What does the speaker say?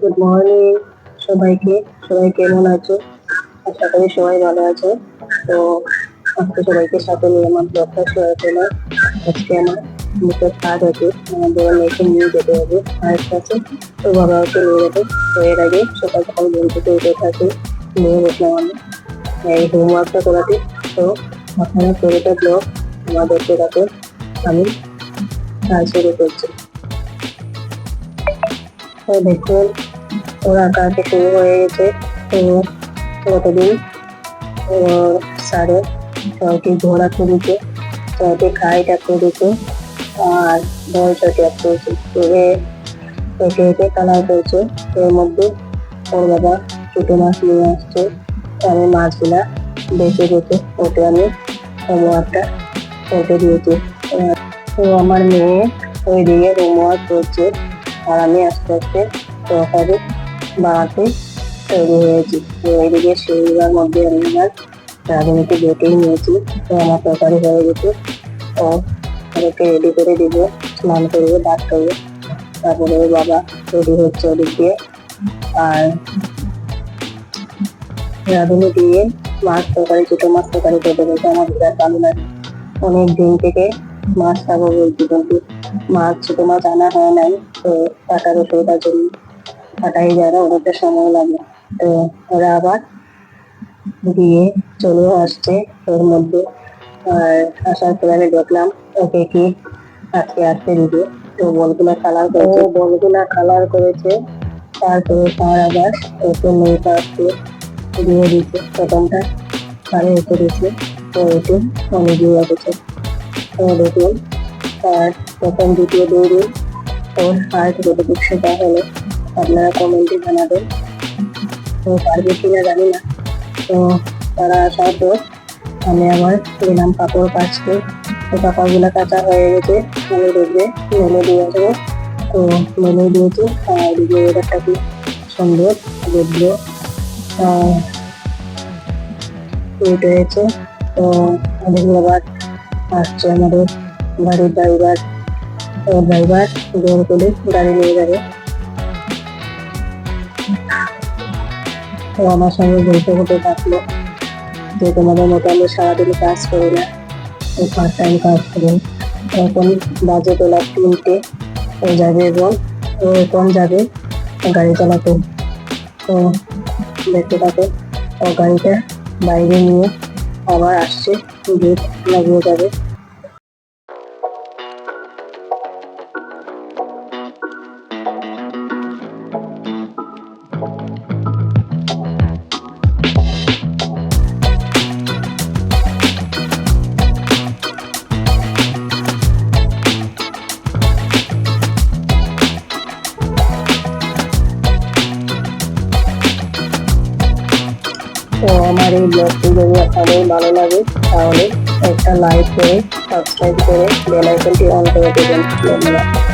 Good morning সবাইকে। সবাই কেমন আছো? আশা করি সবাই ভালো আছে। তো আজকে সবাইকে সাথে নিয়ে আমার ব্লগটা শুরু করলাম। আজকে আমার মুখের কাজ আছে, আমাদের মেয়েকে নিয়ে যেতে হবে মায়ের কাছে তো বাবা ওকে নিয়ে যাবে। তো এর আগে সকাল সকাল ঘুম উঠে থাকি নিয়ে বসলাম আমি। এই হোমওয়ার্কটা করাতে। তো আপনারা পুরোটা ব্লগ আমার দেখতে আমি কাজ শুরু করছি। তো দেখুন ওরা আঁকাতে শুরু হয়ে গেছে। তো কতদিন ওর স্যারে সবাইকে ঘোরা করেছে সবাইকে খাইটা করেছে, আর বল চটিয়া করেছে। করে একে একে কালার করেছে। এর মধ্যে ওর বাবা ছোটো মাছ নিয়ে আসছে। আমি মাছগুলা বেছে বেছে ওকে আমি হোমওয়ার্কটা করতে দিয়েছি। তো আমার মেয়ে ওইদিকে হোমওয়ার্ক করছে, আর আমি আস্তে আস্তে তরকারি বানাতে তৈরি হয়েছি। তো এইদিকে সেইবার মধ্যে আমি আমার রাঁধুনিকে বেটেই নিয়েছি। তো আমার তরকারি হয়ে গেছে। তো ওদেরকে রেডি করে দিব, স্নান করবে ডাক করবে তারপরে বাবা রেডি হচ্ছে ওদিক দিয়ে। আর রাঁধুনি দিয়ে মাছ তরকারি ছোটো মাছ তরকারি খেতে বলতে আমার বিরাট ভালো লাগে। অনেক দিন থেকে মাছ খাব বলছি, কিন্তু মাছ ছোটো মাছ আনা হয় নাই। তো কাটার অসুবিধার জন্য কাটাই যায় না, অনেকটা সময় লাগে। তো ওরা আবার দিয়ে চলে আসছে এর মধ্যে। আর আসার পরে আমি দেখলাম, ওকে কি আজকে আসতে দিবে তো বলগুলো কালার করেছে। বলগুলা কালার করেছে, তারপরে তার আবার ওকে মেয়েটা আসতে দিয়ে দিচ্ছে প্রথমটা কারে করেছে, তো এটি অনেক দিয়ে রেখেছে। তো দেখুন আর প্রথম দ্বিতীয় দৌড়ে ওর হার্ট কতটুকু সেটা হলো আপনারা কমেন্টে জানাবেন। তো পারবে কিনা জানি না। তো তারা আসার পর আমি আবার গেলাম কাপড় কাচতে তো কাপড়গুলো কাঁচা হয়ে গেছে আমি দেখবে, মেলে দিয়ে আসব। তো মেলে দিয়েছি, আর ওয়েদারটা কি সুন্দর দেখল হিট হয়েছে, তো আবার আসছে আমাদের গাড়ির ড্রাইভার ড্রাইভার জোর করে গাড়ি নিয়ে যাবে। তো আমার সঙ্গে বলতে বলতে থাকল। যে তোমাদের মতো আমি সারাদিন কাজ করি না। ও পার্ট টাইম কাজ করি। এখন বাজে বেলা তিনটে। ও যাবে এবং, ও এখন যাবে গাড়ি চালাতে। তো দেখতে থাকে, ও গাড়িটা বাইরে নিয়ে আবার আসছে গেট লাগিয়ে যাবে। তো আমার এই ব্লগটি যদি আপনাদের ভালো লাগে, তাহলে একটা লাইক করে সাবস্ক্রাইব করে বেল আইকনটি অন করে দেবেন। ধন্যবাদ।